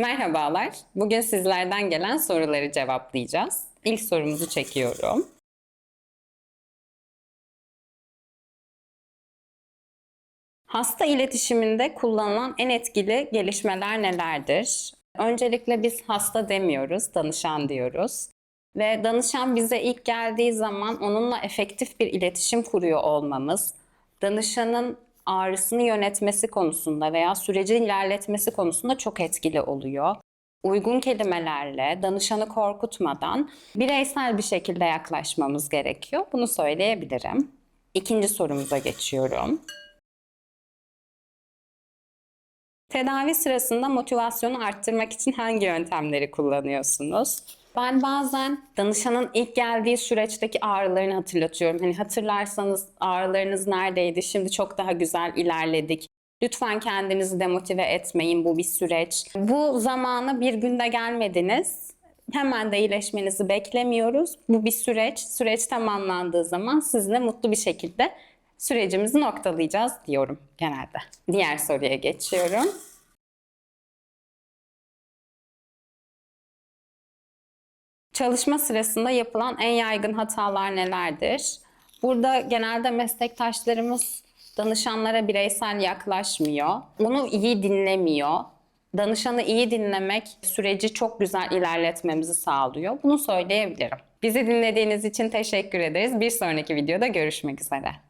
Merhabalar. Bugün sizlerden gelen soruları cevaplayacağız. İlk sorumuzu çekiyorum. Hasta iletişiminde kullanılan en etkili gelişmeler nelerdir? Öncelikle biz hasta demiyoruz, danışan diyoruz. Ve danışan bize ilk geldiği zaman onunla efektif bir iletişim kuruyor olmamız, danışanın ağrısını yönetmesi konusunda veya süreci ilerletmesi konusunda çok etkili oluyor. Uygun kelimelerle, danışanı korkutmadan bireysel bir şekilde yaklaşmamız gerekiyor. Bunu söyleyebilirim. İkinci sorumuza geçiyorum. Tedavi sırasında motivasyonu arttırmak için hangi yöntemleri kullanıyorsunuz? Ben bazen danışanın ilk geldiği süreçteki ağrılarını hatırlatıyorum. Hani hatırlarsanız ağrılarınız neredeydi? Şimdi çok daha güzel ilerledik. Lütfen kendinizi demotive etmeyin bu bir süreç. Bu zamana bir günde gelmediniz. Hemen de iyileşmenizi beklemiyoruz. Bu bir süreç. Süreç tamamlandığı zaman sizinle mutlu bir şekilde sürecimizi noktalayacağız diyorum genelde. Diğer soruya geçiyorum. Çalışma sırasında yapılan en yaygın hatalar nelerdir? Burada genelde meslektaşlarımız danışanlara bireysel yaklaşmıyor. Onu iyi dinlemiyor. Danışanı iyi dinlemek süreci çok güzel ilerletmemizi sağlıyor. Bunu söyleyebilirim. Bizi dinlediğiniz için teşekkür ederiz. Bir sonraki videoda görüşmek üzere.